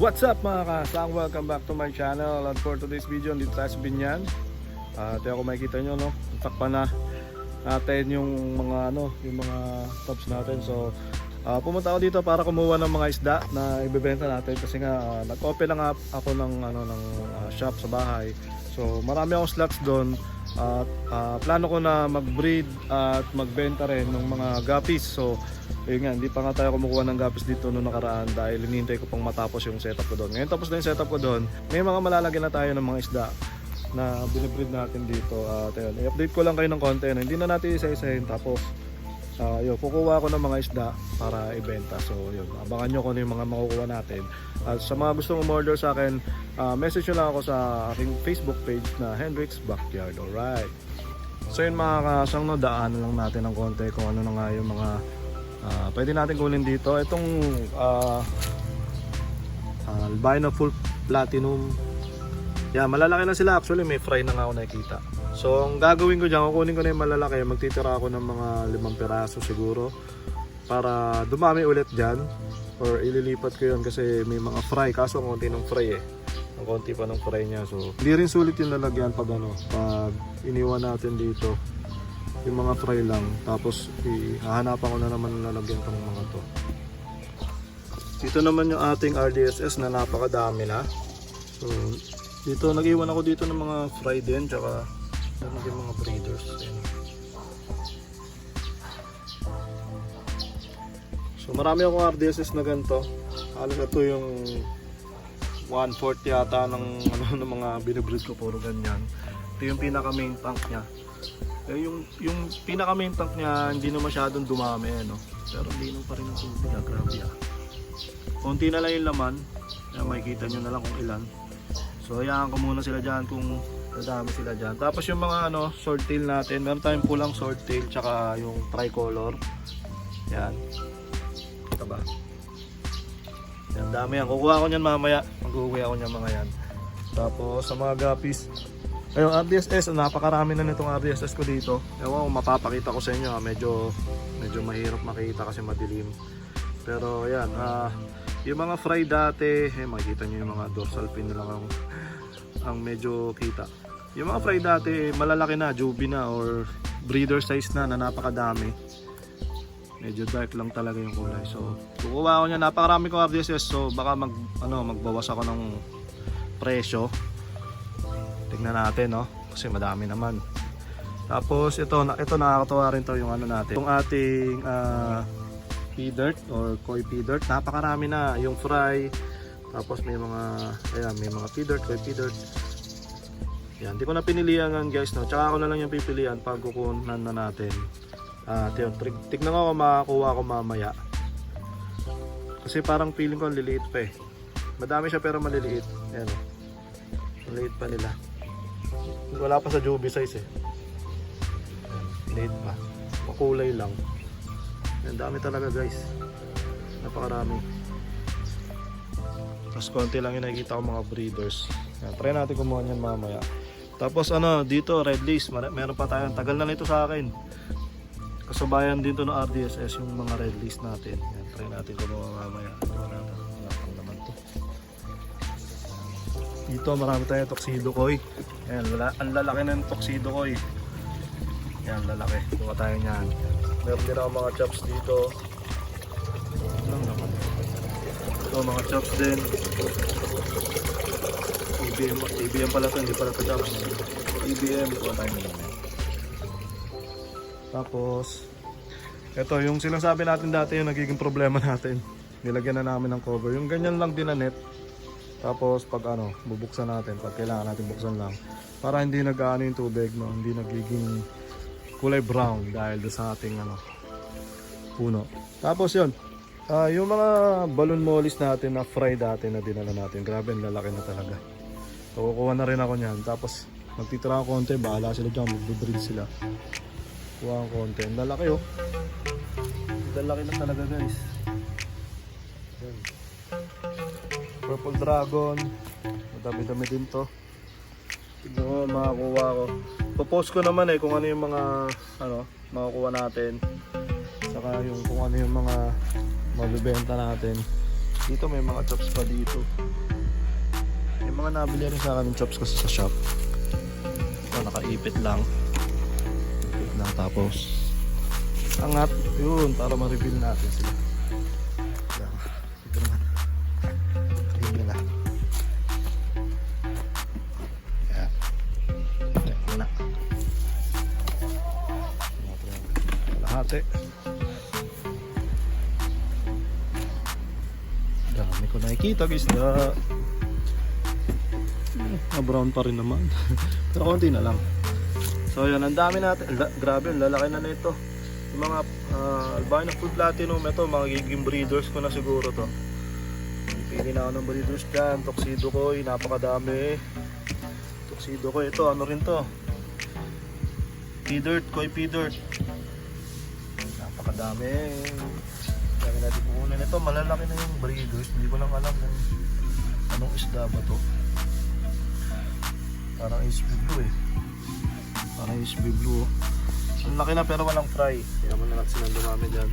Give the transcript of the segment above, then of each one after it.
What's up mga kasang? Welcome back to my channel. And for today's video, dito tayo sa Binyan. At uh, kung makikita nyo, no, takpan na natin yung mga ano, yung mga tops natin. So uh, pumunta ako dito para kumuha ng mga isda na ibebenta natin. Kasi nga uh, nag-open lang up ako ng ano ng uh, shop sa bahay. So marami akong slots doon at uh, plano ko na mag-breed at magbenta rin ng mga guppies. So yun nga, hindi pa nga tayo kumukuha ng guppies dito noong nakaraan dahil hinihintay ko pang matapos yung setup ko doon. Ngayon tapos na yung setup ko doon, may mga malalagyan na tayo ng mga isda na binibreed natin dito. At ayun, i-update ko lang kayo ng konti. Hindi na natin isa-isahin tapos uh, yun, kukuha ako ng mga isda para ibenta. So yun, abangan nyo kung ano yung mga makukuha natin. At sa mga gustong umorder sa akin, uh, message nyo lang ako sa aking Facebook page na Hendrix Backyard. Alright. So yun mga kasang no, daanan lang natin ng konti kung ano na nga yung mga uh, pwede natin kunin dito. Itong uh, albino full platinum. Yeah, malalaki na sila actually. May fry na nga ako nakikita. So ang gagawin ko dyan, kukunin ko na yung malalaki. Magtitira ako ng mga limang piraso siguro. Para dumami ulit dyan. Or ililipat ko yun kasi may mga fry. Kaso ang konti ng fry eh. Ang konti pa ng fry niya. So hindi rin sulit yung lalagyan pag ano. Pag iniwan natin dito yung mga fry lang tapos ihahanapan ko na naman ng lalagyan tong mga to dito naman yung ating RDSS na napakadami na so dito nag-iwan ako dito ng mga fry din tsaka meron din mga breeders so marami akong RDSS na ganito. Halos ito yung 1/4 yata ng, ano, ng mga binibreed ko. Puro ganyan. Ito yung pinaka main tank niya. Eh, yung, yung pinaka main tank niya hindi na masyadong dumami eh, no? pero linom pa rin ang tubig ah, grabe ah. konti na lang yung laman. Kaya makikita nyo na lang kung ilan. So hayaan ko muna sila dyan kung dadami sila dyan tapos yung mga ano swordtail natin meron tayong pulang swordtail tsaka yung tricolor yan ito ba yan dami yan kukuha ko nyan mamaya mag-uwi ako nyan mga yan tapos sa mga guppies Ayun, RDSS, napakarami na nitong RDSS ko dito. Ewan kung mapapakita ko sa inyo, ah. medyo, medyo mahirap makita kasi madilim. Pero yan, ah, yung mga fry dati, eh, makikita nyo yung mga dorsal na lang ang, ang medyo kita. Yung mga fry dati, malalaki na, juby na, or breeder size na, na napakadami. Medyo dark lang talaga yung kulay. So, kukuha ko niya, napakarami ko RDSS, so baka mag, ano, magbawas ako ng presyo. Tingnan natin, no? Kasi madami naman. Tapos ito, ito nakakatuwa rin to yung ano natin. Yung ating pea dirt or koi dirt. Napakarami na. Yung fry. Tapos may mga, ayan, may mga dirt, koi dirt. Yan, di ko na pinilihan yan guys, no? Tsaka ako na lang yung pipilian pag kukunan na natin. At yun, trig- tignan ko kung makakuha ko mamaya. Kasi parang feeling ko ang liliit pa eh. Madami siya pero maliliit. Ayan, oh. Maliliit pa nila. Wala pa sa Joby size eh. Late pa. Makulay lang. Ang dami talaga guys. Napakarami. Tapos konti lang yung nakikita ko mga breeders. Yan, try natin kumuha niyan mamaya. Tapos ano, dito red list. Mer- meron pa tayong tagal na nito sa akin. Kasabayan din to ng RDSS yung mga red list natin. Yan, try natin kumuha mamaya. Wala. Dito marami tayong tuxedo koi. Ayan, lala, ang lalaki ng tuxedo koi. Yan, lalaki. Kuha tayo niyan. Meron din ako mga chops dito. Ito, mga chops din. EBM, EBM pala ito, hindi pala ito chops. EBM, kuha tayo niyan. Tapos, ito, yung sinasabi natin dati yung nagiging problema natin. Nilagyan na namin ng cover. Yung ganyan lang din na net. Tapos pag ano, bubuksan natin, pag kailangan natin buksan lang. Para hindi nag-ano yung tubig, no? hindi nagiging kulay brown dahil sa ating ano, puno. Tapos yun, ah, yung mga balloon mollies natin na fry dati na dinala natin, grabe, ang lalaki na talaga. So, kukuha na rin ako niyan. Tapos magtitira ako konti, bahala sila dyan, magbibreed sila. Kuha ang konti. Ang lalaki oh. Ang lalaki na talaga guys. Yan. Purple Dragon. Madami-dami din to. Tignan ko makakuha ko. Popost ko naman eh kung ano yung mga ano, makukuha natin. Saka yung kung ano yung mga mabibenta natin. Dito may mga chops pa dito. Mga nabili rin sa akin chops kasi sa shop. So, nakaipit lang. Ipit lang tapos angat. Yun, para ma-reveal natin sila. Yan. Ito naman. Ayun nila. Yan. Yan muna. Kalahati. Dami ko nakikita guys na na brown pa rin naman. Pero konti na lang. So yan, ang dami natin. La- grabe, lalaki na nito. Yung mga uh, albino food platinum, ito, magiging breeders ko na siguro to. Pili na ako ng breeders dyan. Tuxedo ko, napakadami. Tuxedo ko, ito, ano rin to? P-dirt, koi P-dirt. Napakadami. Dami natin pukunin ito. Malalaki na yung breeders. Hindi ko lang alam kung anong isda ba to. Parang HB blue eh. Parang HB blue. oh. Ang laki na pero walang fry. Kaya mo na natin dumami dyan.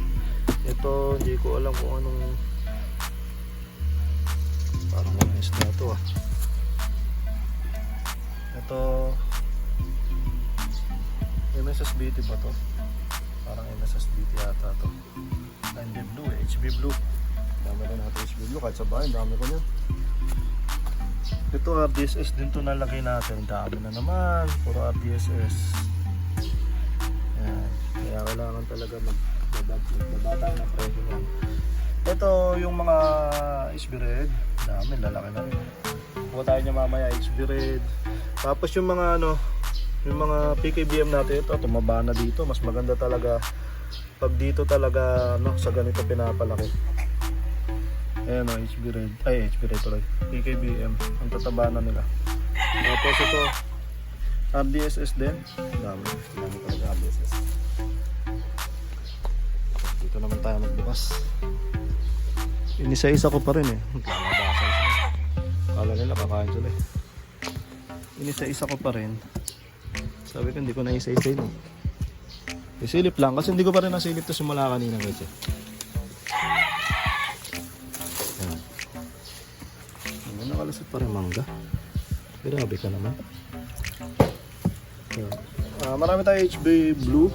Ito, hindi ko alam kung anong parang walang isda to ah. Ito MSSBT ba to? Parang MSSBT yata to. Hindi blue eh, HB blue. Dami rin natin HB blue kahit sa bahay, dami ko niyan. Ito RDSS din to nalagay natin. Dami na naman. Puro RDSS. Yan. Kaya kailangan talaga magbabata ng presyo yan. Ito yung mga HB Red. Dami, lalaki na rin. Kuha tayo niya mamaya HB Red. Tapos yung mga ano, yung mga PKBM natin, ito tumaba na dito. Mas maganda talaga pag dito talaga no, sa ganito pinapalaki. Ayan o, HB Red. Ay, HB Red tuloy. PKBM. Ang tataba na nila. Tapos ito, RDSS din. Dami. Dami talaga RDSS. Dito naman tayo magbukas. Inisa-isa ko pa rin eh. Lalabasan sila. Kala nila kakain sila eh. Inisa-isa ko pa rin. Sabi ko hindi ko na isa-isa yun eh. Isilip lang kasi hindi ko pa rin nasilip to simula kanina guys eh. Nakalasot pa rin mangga. Grabe ka naman. Yan. Ah, marami tayo HB Blue.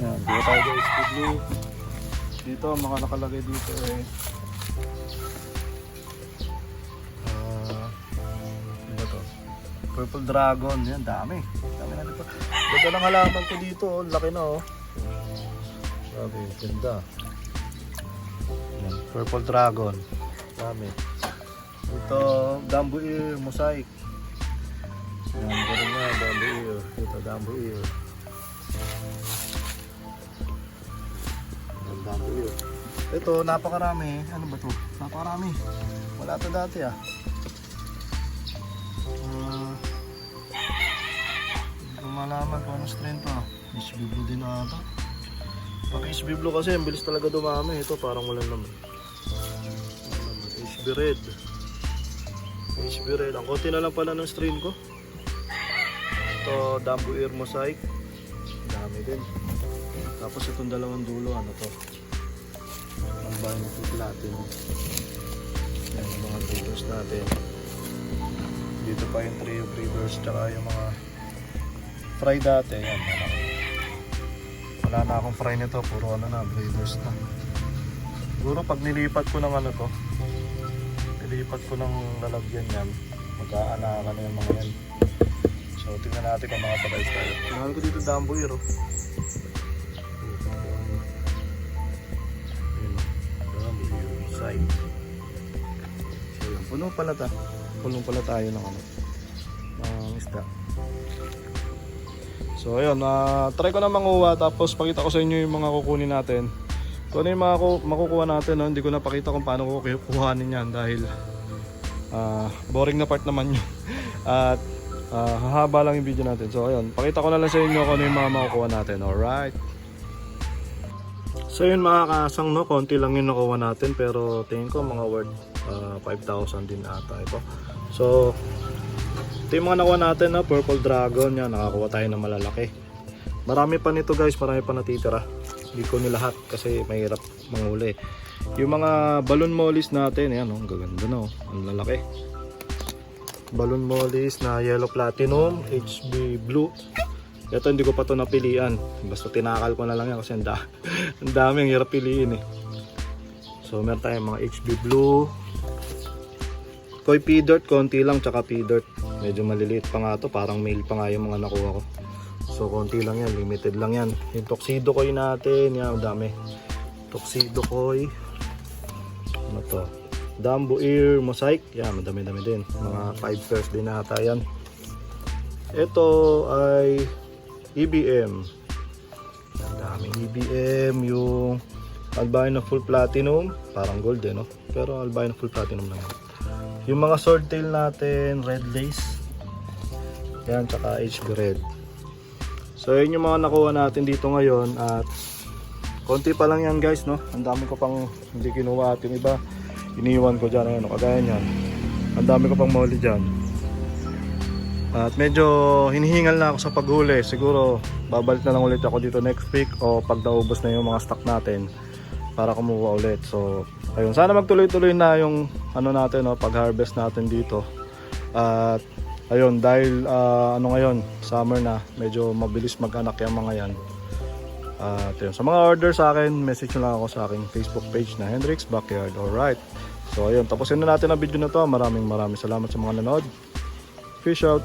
Yan, dito tayo HB Blue. Dito, mga nakalagay dito eh. Ah, ano? Purple Dragon. Yan, dami. Dami na dito. Ganda ng halaman ko dito. oh. Laki na oh. Grabe, ganda. Yan, Purple Dragon. Dami. Ito, Dumbo Ear Mosaic. Yan, ganun nga, Dumbo Ear. Ito, Dumbo Ear. Yan, Dumbo Ear. Ito, napakarami. Ano ba to? Napakarami. Wala to dati ah. Ah, ko malaman kung anong strain to. HB Blue din ata. Pag HB Blue kasi, ang bilis talaga dumami. Ito parang walang laman. HB Red. HB Red. Ang konti na lang pala ng strain ko. Ito, Dumbo Ear Mosaic. Dami din. Tapos itong dalawang dulo, ano to? Ang bahay nito platin. Yan yung mga breeders natin. Dito pa yung trio breeders tsaka yung mga fry dati. Yan, wala na akong fry nito. Puro ano na, breeders na. Siguro pag nilipat ko ng ano to, nilipat ko ng lalagyan yan, mag-aanakan na yung mga yan. So tingnan natin kung makapag tayo. Tingnan ko dito Dumbo Ear oh. Oh. Side. So yun, puno pala ta. Puno pala tayo ng ano, ng isda. So ayun, ah, try ko na manguha tapos pakita ko sa inyo yung mga kukunin natin. Kung ano yung mga ku- makukuha natin, no? hindi ko na pakita kung paano ko kukuhanin yan dahil ah, boring na part naman yun. At ah, hahaba lang yung video natin. So ayun, pakita ko na lang sa inyo kung ano yung mga makukuha natin. Alright. So yun mga kasang no, konti lang yung nakuha natin pero tingin ko mga worth ah, 5,000 din ata ito. So ito yung mga nakuha natin na purple dragon yan, nakakuha tayo ng malalaki. Marami pa nito guys, marami pa natitira. Hindi ko ni lahat kasi mahirap manghuli. Yung mga balloon mollies natin, ayan, oh, ang gaganda na, oh. ang lalaki. Balloon mollies na yellow platinum, HB blue. Ito hindi ko pa to napilian. Basta tinakal ko na lang yan kasi ang, da- ang dami ang hirap piliin eh. So meron tayong mga HB blue. Koi P-Dirt, konti lang tsaka P-Dirt. Medyo maliliit pa nga to, parang male pa nga yung mga nakuha ko. So konti lang yan, limited lang yan. Yung Tuxedo Koi natin, yan, dami. Tuxedo Koi. Ano to? Dumbo Ear Mosaic, yan, madami-dami din. Mga 5 pairs din nata yan. Ito ay EBM. Ang daming EBM, yung albino full platinum, parang gold eh, no? Pero albino full platinum lang. Yung mga swordtail natin, red lace. Yan, tsaka HB red. So, yun yung mga nakuha natin dito ngayon at konti pa lang yan guys, no? Ang dami ko pang hindi kinuha at yung iba iniwan ko dyan, ayun, no? kagaya nyan. Ang dami ko pang molly dyan. At medyo hinihingal na ako sa paghuli. Siguro babalik na lang ulit ako dito next week o pag naubos na yung mga stock natin para kumuha ulit. So, ayun, sana magtuloy-tuloy na yung ano natin, no, pag-harvest natin dito. At ayun, dahil ah, ano ngayon, summer na, medyo mabilis mag-anak yung mga yan. At yun, sa mga order sa akin, message nyo lang ako sa aking Facebook page na Hendrix Backyard. Alright. So ayun, tapusin na natin ang video na to. Maraming maraming salamat sa mga nanood. Fish out.